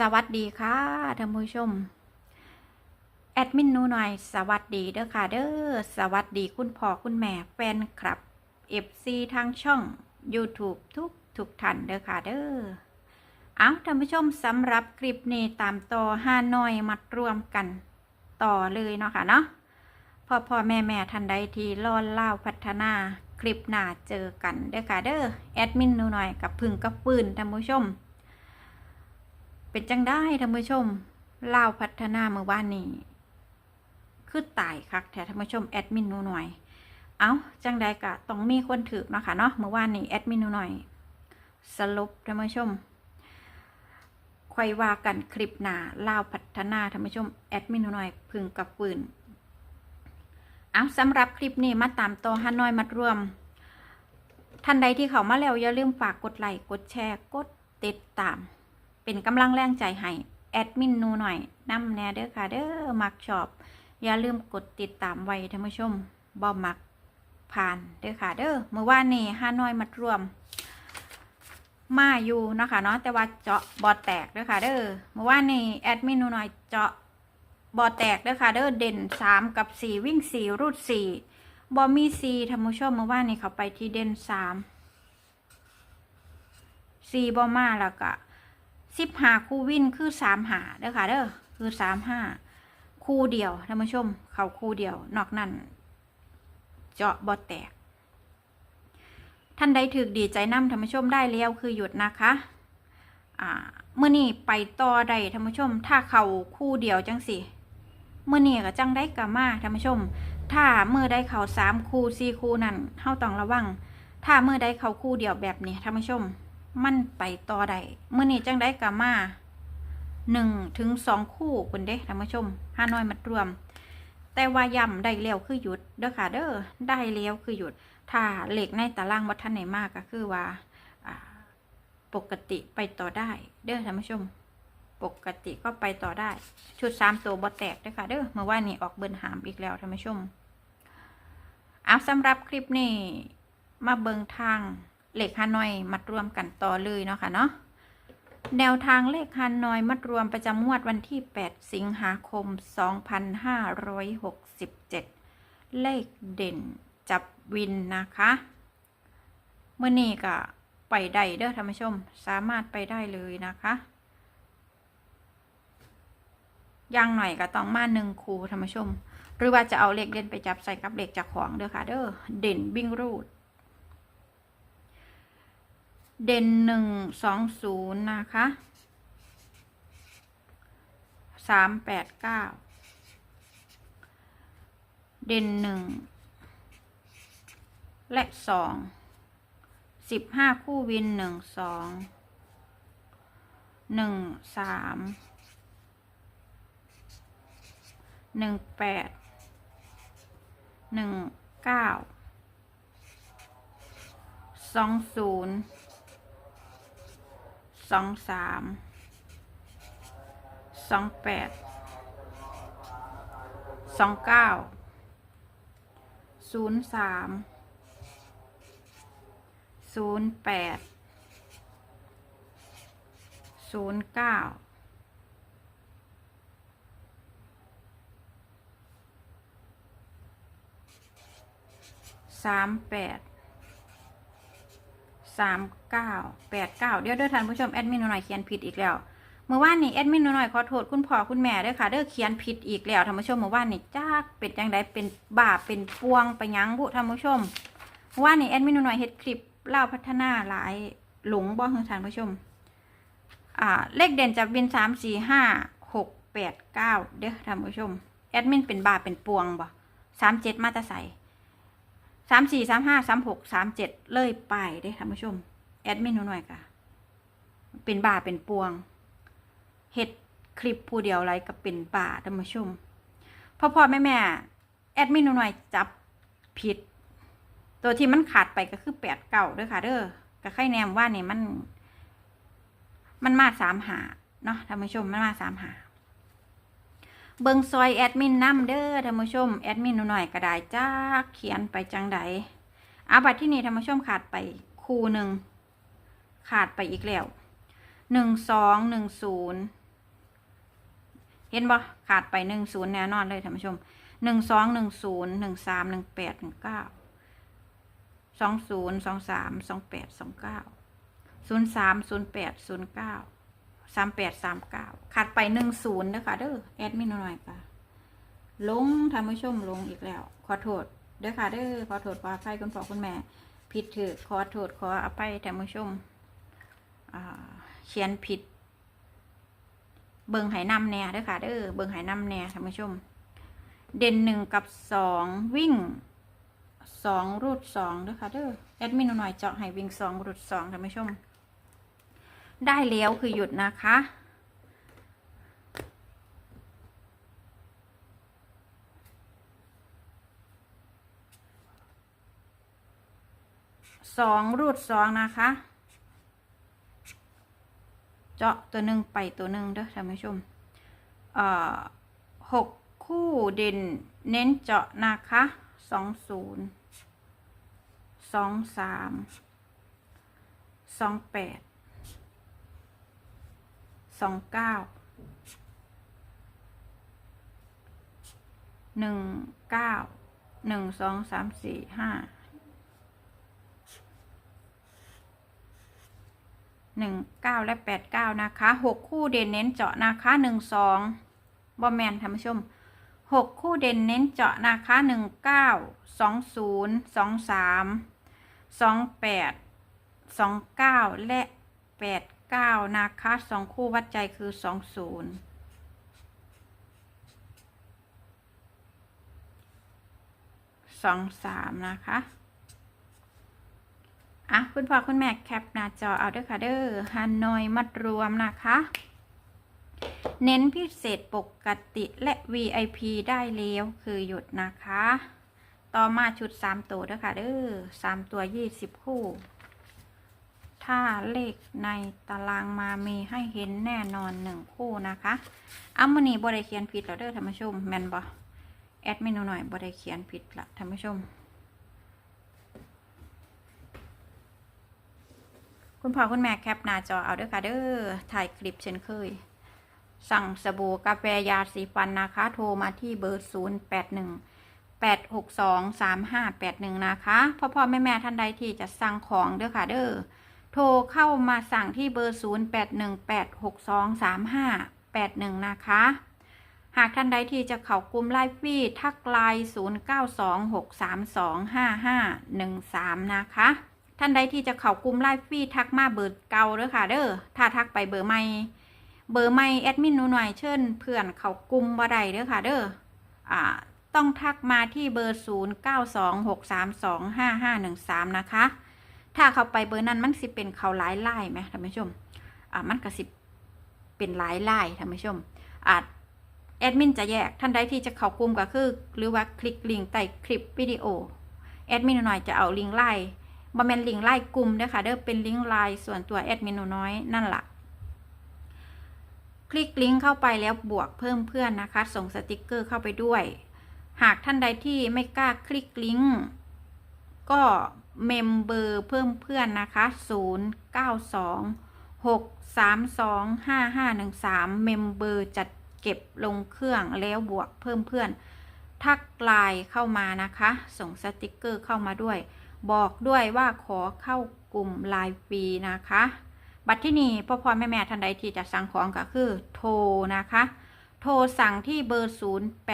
สวัสดีค่ะท่านผู้ชม แอดมินนูหน่อย สวัสดีเด้อค่ะเด้อสวัสดีคุณพ่อคุณแม่แฟนคลับ FC ทางช่อง YouTube ทุกทุกท่านเด้อค่ะเด้อเอาท่านผู้ชมสำหรับคลิปนี้ตามต่อห้าน้อยมัดรวมกันต่อเลยเนาะค่ะเนาะพ่อพ่อแม่แม่ท่านใดที่รอเล่าพัฒนาคลิปหน้าเจอกันเด้อค่ะเด้อแอดมินนูหน่อยกับพึ่งกับปืนท่านผู้ชม เป็นจังได้ท่านผู้ชมลาวพัฒนาเมื่อวานนี้คือตายคักแท้ท่านผู้ชมแอดมินหนูหน่อย เอาจังใดกะต้องมีคนถือเนาะค่ะเนาะเมื่อวานนี้แอดมินหนูหน่อย สรุปท่านผู้ชมคอยว่ากันคลิปหน้าลาวพัฒนาท่านผู้ชมแอดมินหนูหน่อยพึงกับปืนเอาสำหรับคลิปนี้มาตามต่อฮานอยมัดรวม ท่านใดที่เขามาแล้วอย่าลืมฝากกดไลค์กดแชร์กดติดตาม เป็นกำลังแรงใจให้แอดมินนูหน่อยนำแน่เด้อค่ะเด้อมักชอบ อย่าลืมกดติดตามไว้ท่านผู้ชมบ่มักผ่านเด้อค่ะเด้อเมื่อวานนี้าน้อยมัดรวม มาอยู่เนาะคะเนาะแต่ว่าเจาะบอแตกเด้อค่ะเด้อเมื่อวานนี้แอดมินนูหน่อยเจาะบอแตกเด้อค่ะเด้อเด่นสามกับสี่วิ่งสี่รูดสี่บอมีสี่ท่านผู้ชมเมื่อวานนี้เขาไปที่เด่นสามสี่บอมาแล้วก็ สิบหาคู่วินคือสามหาเด้อค่ะเด้อคือสามห้าคู่เดียวท่านผู้ชม เขาคู่เดียว นอกนั้น เจาะบอดแตก ท่านใดถือดีใจนำท่านผู้ชมได้แล้วคือหยุดนะคะอ่าเมื่อนี้ไปต่อได้ท่านผู้ชม ถ้าเขาคู่เดียวจังสิเมื่อนี้ก็จังได้กะมาท่านผู้ชม ถ้าเมื่อได้เขาสามคู่สี่คู่นั่นเฮาต้องระวังถ้าเมื่อได้เขาคู่เดียวแบบนี้ท่านผู้ชม มันไปต่อได้เมื่อนี้จังได้กามาหนึ่งถึงสองคู่คุณเด้ท่านผู้ชมห้าน้อยมัดรวม แต่ว่าย่ำได้แล้วคือหยุดเด้อค่ะเด้อได้แล้วคือหยุด ถ้าเหล็กในตารางวัดท่านไหนมากก็คือว่าปกติไปต่อได้ เด้อท่านผู้ชม ปกติก็ไปต่อได้ ชุดสามตัวบอแตกเด้อค่ะเด้อเมื่อวานนี้ออกเบิร์นหามอีกแล้วท่านผู้ชมเอาสำหรับคลิปนี้มาเบิงทาง เลขฮานอยมัดรวมกันต่อเลยเนาะค่ะเนาะแนวทางเลขฮานอยมัดรวมประจำงวดวันที่ 8 สิงหาคม 2567 เลขเด่นจับวินนะคะเมื่อนี้ก็ไปได้เด้อท่านผู้ชมสามารถไปได้เลยนะคะย่างหน่อยก็ต้องมาหนึ่งคูท่านผู้ชม หรือว่าจะเอาเลขเด่นไปจับใส่กับเลขจากของเด้อค่ะเด้อเด่นวิ่งรูด เด่นหนึ่งสองศูนย์นะคะสามแปดเก้าเด่นหนึ่งและสองสิบห้าคู่วินหนึ่งสองหนึ่งสามหนึ่งแปดหนึ่งเก้าสองศูนย์ สองสามสองแปดสองเก้าศูนย์สามศูนย์แปดศูนย์เก้าสามแปด สามเก้าแปดเก้าเดี๋ยวเด้อท่านผู้ชมแอดมินหน่อยเขียนผิดอีกแล้วเมื่อวานนี้แอดมินหน่อยขอโทษคุณพ่อคุณแม่เด้อค่ะเด้อเขียนผิดอีกแล้วท่านผู้ชมเมื่อวานนี้จ้ากเป็นจังไดเป็นบาปเป็นปวงไปยังบุท่านผู้ชมเมื่อวานนี้แอดมินหน่อยเฮ็ดคลิปเล่าพัฒนาหลายหลงบ่คือท่านผู้ชมอ่าเลขเด่นจะเป็นสามสี่ห้าหกแปดเก้าเด้อท่านผู้ชมแอดมินเป็นบาปเป็นปวงบ่สามเจ็ดมาตาใส่ สามสี่สามห้าสามหกสามเจ็ดเลยไปได้ท่านผู้ชม แอดมินหน่อยค่ะ เป็นบาเป็นปวงเฮ็ดคลิปผู้เดียวไรก็เป็นบาท่านผู้ชมพ่อพ่อแม่แม่แอดมินหน่อยจับผิด ตัวที่มันขาดไปก็คือแปดเก่าด้อค่ะ เด้อกับไข่แนมว่านี่มัน มันมาสามหาเนาะท่านผู้ชมมันมาสามหา เบิงซอยแอดมินน้ำเด้อท่านผู้ชมแอดมินหน่อยก็ได้จ้าเขียนไปจังใดอาบัตรที่นี่ท่านผู้ชมขาดไปคูหนึ่งขาดไปอีกแล้วหนึ่งสองหนึ่งศูนย์เห็นบ่ขาดไปหนึ่งศูนย์แน่นอนเลยท่านผู้ชมหนึ่งสองหนึ่งศูนย์หนึ่งสามหนึ่งแปดหนึ่งเก้าสองศูนย์สองสามสองแปดสองเก้าศูนย์สามศูนย์แปดศูนย์เก้า สามแปดสามเก้าขาดไปหนึ่งศูนย์นะคะเด้อแอดมินหน่อยค่ะลงท่านผู้ชมลงอีกแล้ว ขอโทษเด้อค่ะเด้อขอโทษขออภัยคุณพ่อคุณแม่ ผิดถือขอโทษขออภัยท่านผู้ชมเขียนผิด เบิ่งไหนำแน่เด้อค่ะเด้อเบิ่งไหนำแน่ท่านผู้ชม เด่นหนึ่งกับสองวิ่งสองรูดสองเด้อค่ะเด้อแอดมินหน่อยเจาะให้วิ่งสองรูดสองท่านผู้ชม ได้แล้วคือหยุดนะคะ สองรูดสองนะคะ เจาะตัวหนึ่งไปตัวหนึ่งเด้อท่านผู้ชมหกคู่เด่นเน้นเจาะนะคะสองศูนย์สองสามสองแปด สองเก้าหนึ่งเก้าหนึ่งสองสามสี่ห้าหนึ่งเก้าและแปดเก้านะคะหกคู่เด่นเน้นเจาะนะคะหนึ่งสองบอมแมนท่านผู้ชมหกคู่เด่นเน้นเจาะนะคะหนึ่งเก้าสองศูนย์สองสามสองแปดสองเก้าและแปด เก้านะคะสองคู่วัดใจคือสองศูนย์สองสามนะคะอะคุณพ่อคุณแม่แคปหน้าจอเอาเด้อค่ะเด้อฮานอยมัดรวมนะคะ เน้นพิเศษปกติและ VIP ได้แล้วคือหยุดนะคะ ต่อมาชุด 3 ตัวเด้อค่ะเด้อ3 ตัว 20 คู่ ถ้าเลขในตารางมามีให้เห็นแน่นอน1คู่นะคะอัมมนีบได้เขียนผิดแล้วเด้อท่านผู้ชมแมนบอแอดมินหน่อยบได้เขียนผิดละท่านผู้ชม คุณพ่อคุณแม่แคปหน้าจอเอาเด้อค่ะเด้อถ่ายคลิปเช่นเคย สั่งสบู่กาแฟยาสีฟันนะคะ โทรมาที่เบอร์0 8 1 8 6 2 3 5 8 1 นะคะพ่อพ่อแม่แม่ท่านใดที่จะสั่งของเด้อค่ะเด้อ โทรเข้ามาสั่งที่เบอร์ 0 8 1 8 6 2 3 5 8 1 นะคะ หากท่านใดที่จะเข้ากลุ่มไลฟ์ฟีดทักไลน์0 9 2 6 3 2 5 5 1 3 นะคะ ท่านใดที่จะเข้ากลุ่มไลฟ์ฟีดทักมาเบอร์เก่าเด้อค่ะเด้อ ถ้าทักไปเบอร์ใหม่ เบอร์ใหม่แอดมินหนูหน่อยเชิญเพื่อนเข้ากลุ่มบ่ได้เด้อค่ะเด้อ อ่าต้องทักมาที่เบอร์ 0 9 2 6 3 2 5 5 1 3 นะคะ ถ้าเข้าไปเบอร์นั้นมันสิเป็นเขาหลายไล่ไหมท่านผู้ชม อ่ามันก็สิเป็นหลายไล่ท่านผู้ชมอ่าแอดมินจะแยกท่านใดที่จะเข้ากลุ่มก็คือ หรือว่าคลิกลิงก์ใต้คลิปวิดีโอแอดมินหน่อยจะเอาลิงก์ไล่บอมเมนลิงก์ไล่กลุ่มเด้อค่ะเด้อเป็นลิงก์ไลน์ส่วนตัวแอดมินนูน้อยนั่นแหละคลิกลิงก์เข้าไปแล้วบวกเพิ่มเพื่อนนะคะ ส่งสติกเกอร์เข้าไปด้วย หากท่านใดที่ไม่กล้าคลิกลิงก์ก็ เมมเบอร์เพิ่มเพื่อนนะคะ 0 9 2 6 3 2 5 5 1 3 เมมเบอร์จัดเก็บลงเครื่องแล้วบวกเพิ่มเพื่อน ทักไลน์เข้ามานะคะ ส่งสติกเกอร์เข้ามาด้วย บอกด้วยว่าขอเข้ากลุ่มไลน์ฟรีนะคะ บัตรที่นี่พ่อพ่อแม่แม่ท่านใดที่จะสั่งของก็คือโทรนะคะ โทรสั่งที่เบอร์ 0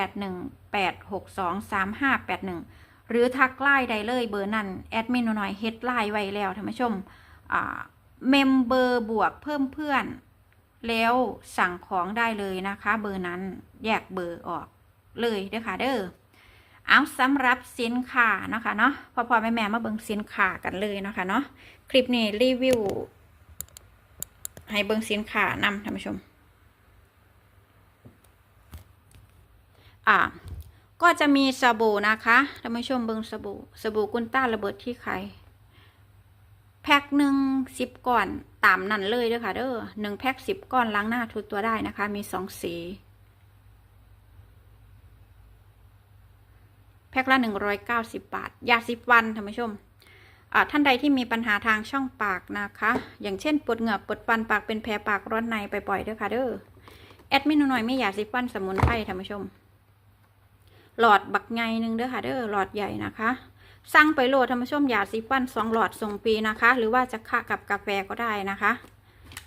หรือทักไลน์ได้เลยเบอร์นั้นแอดมินหน่อยเฮ็ดไลน์ไว้แล้วท่านผู้ชมเมมเบอร์บวกเพิ่มเพื่อน แล้วสั่งของได้เลยนะคะ เบอร์นั้นแยกเบอร์ออกเลยเด้อค่ะเด้อเอาสำหรับสินค้านะคะเนาะพอพอแม่แม่มาเบิ่งสินค้ากันเลยนะคะเนาะคลิปนี้รีวิว ให้เบิ่งสินค้านำท่านผู้ชม อ่า ก็จะมีสบู่นะคะท่านผู้ชมเบิ่งสบู่สบู่กุนต้าระเบิดที่ไข่แพ็คหนึ่งสิบก้อนตามนั่นเลยเด้อค่ะเด้อหนึ่งแพ็คสิบก้อนล้างหน้าทุกตัวได้นะคะ มีสองสีแพ็คละ190บบาท ยาสีฟันท่านผู้ชมท่านใดที่มีปัญหาทางช่องปากนะคะ อย่างเช่นปวดเหงือกปวดฟันปากเป็นแผลปากร้อนในไปปล่อยเด้อค่ะเด้อแอดมินหนูหน่อยไม่อยากสิฟันสมุนไพรท่านผู้ชม หลอดบักไงหนึ่งเด้อค่ะเด้อหลอดใหญ่นะคะสั่งไปโหลดท่านผู้ชมยาสีฟันสองหลอดส่งฟรีนะคะ หรือว่าจะคะกับกาแฟก็ได้นะคะ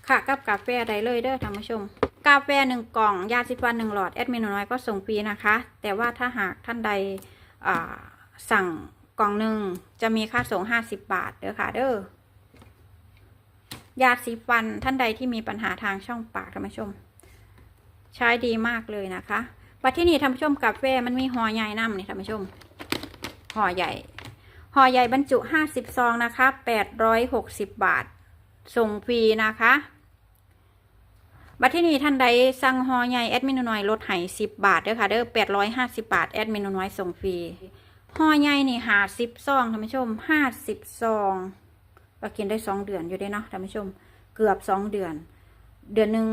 คะกับกาแฟได้เลยเด้อท่านผู้ชม กาแฟหนึ่งกล่องยาสีฟันหนึ่งหลอดแอดมินหนูน้อยก็ส่งฟรีนะคะ แต่ว่าถ้าหากท่านใดสั่งกล่องหนึ่งจะมีค่าส่งห้าสิบบาทเด้อค่ะเด้อยาสีฟันท่านใดที่มีปัญหาทางช่องปากท่านผู้ชม ใช้ดีมากเลยนะคะ ปัจที่นี่ท่านผู้ชมกาแฟมันมีห่อใหญ่น้ำนี่ท่านผู้ชมห่อใหญ่ห่อใหญ่บรรจุห้าสิบซองนะคะแปดร้อยหกสิบบาท ส่งฟรีนะคะบัดที่นี่ท่านใดสั่งห่อใหญ่แอดมินน้อยลดให้สิบบาทเด้อค่ะเด้อแปดร้อยห้าสิบบาทแอดมินน้อยส่งฟรีห่อใหญ่นี่หาสิบซองท่านผู้ชมห้าสิบซองก็กินได้สองเดือนอยู่เด้เนาะท่านผู้ชม เกือบสองเดือน เดือนหนึ่ง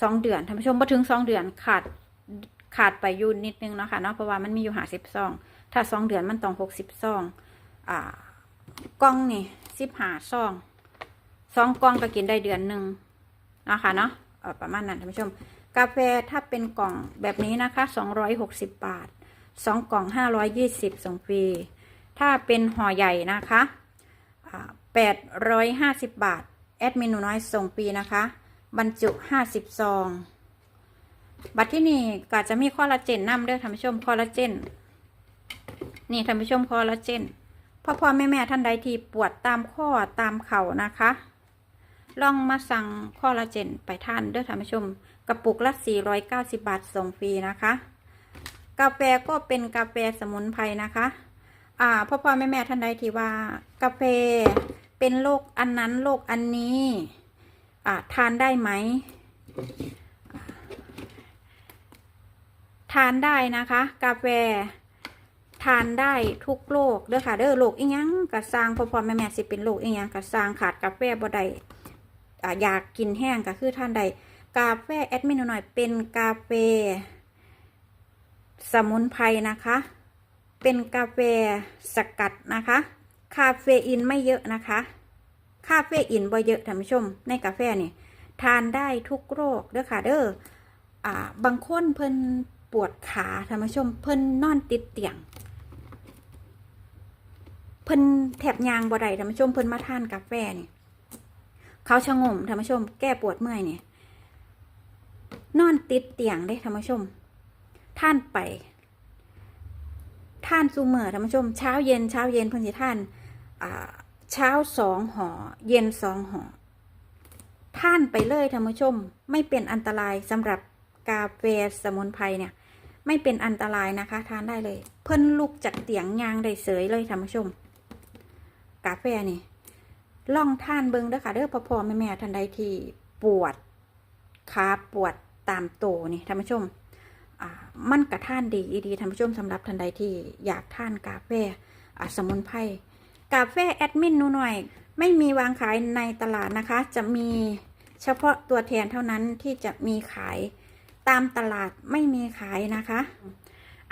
สองเดือนท่านผู้ชมพอถึงสองเดือนขาดขาดไปอยูนนิดนึงเนาะค่ะเนาะเพราะว่ามันมีอยู่หาสิบซองถ้าสองเดือนมันต้องหกสิบซองอ่ากล่องนี่สิบหาซองสองกล่องก็กินได้เดือนหนึ่งนะคะเนาะประมาณนั้นท่านผู้ชม กาแฟถ้าเป็นกล่องแบบนี้นะคะสองร้อยหกสิบบาทสองกล่องห้าร้อยยี่สิบส่งฟรีถ้าเป็นห่อใหญ่นะคะแปดร้อยห้าสิบบาท แอดมินหนูน้อยส่งฟรีนะคะ บรรจุห้าสิบซอง บัตรที่นี่ก็จะมีคอลลาเจนนำเด้อท่านผู้ชมคอลลาเจน นี่ท่านผู้ชมคอลลาเจนพ่อพ่อแม่แม่ท่านใดที่ปวดตามข้อตามเข่านะคะ ลองมาสั่งคอลลาเจนไปท่านเด้อท่านผู้ชม กระปุกละ490 บาทส่งฟรีนะคะ กาแฟก็เป็นกาแฟสมุนไพรนะคะ อ่าพ่อพ่อแม่แม่ท่านใดที่ว่ากาแฟเป็นโรคอันนั้นโรคอันนี้ ทานได้ไหม ทานได้นะคะ กาแฟ ทานได้ทุกโรคเด้อค่ะ เด้อโรคอีหยังกระสร้างพอพอแม่แม่สิเป็นโรคอีหยังกระสร้างขาดกาแฟบ่ได้อ่าอยากกินแห้งก็คือท่านใดกาแฟแอดมินหน่อยเป็นกาแฟ สมุนไพรนะคะ เป็นกาแฟสกัดนะคะ คาเฟอีนไม่เยอะนะคะ คาเฟอีนบ่เยอะท่านผู้ชม ในกาแฟนี่ทานได้ทุกโรคเด้อค่ะเด้ออ่าบางคนเพิ่นปวดขาท่านผู้ชม เพิ่นนอนติดเตียง เพิ่นแถบยางบ่ได้ท่านผู้ชมเพิ่นมาทานกาแฟนี่เขาชะงมท่านผู้ชม แก้ปวดเมื่อยนี่นอนติดเตียงเด้ท่านผู้ชม ท่านไป ท่านซูเมอร์ท่านผู้ชม เช้าเย็นเช้าเย็นเพิ่นสิท่านอ่า เช้าสองห่อเย็นสองห่อท่านไปเลยท่านผู้ชม ไม่เป็นอันตรายสำหรับกาแฟสมุนไพรเนี่ย ไม่เป็นอันตรายนะคะ ทานได้เลย เพิ่นลุกจากเตียงยางได้เสยเลยท่านผู้ชม กาแฟนี่ล่องท่านเบิงเด้อค่ะเด้อพ่อพ่อแม่แม่ท่านใดที่ปวดขาปวดตามโตนี่ท่านผู้ชมมันกระท่านดีดีท่านผู้ชมสำหรับท่านใดที่อยากท่านกาแฟอ่าสมุนไพร กาแฟแอดมินนูหน่อย ไม่มีวางขายในตลาดนะคะ จะมีเฉพาะตัวแทนเท่านั้นที่จะมีขายตามตลาดไม่มีขายนะคะ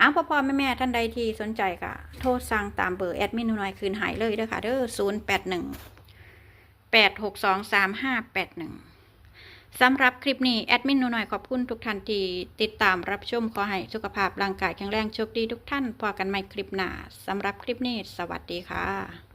อ้าวพ่อพ่อแม่แม่ท่านใดที่สนใจก็โทรสั่งตามเบอร์แอดมินนูหน่อยคืนหายเลยเด้อค่ะเด้อศูนย์แปดหนึ่งแปดหกสองสามห้าแปดหนึ่งสำหรับคลิปนี้ แอดมินหนูหน่อยขอบคุณทุกท่านที่ติดตามรับชมขอให้สุขภาพร่างกายแข็งแรงโชคดีทุกท่านพอกันใหม่คลิปหน้าสำหรับคลิปนี้ สวัสดีค่ะ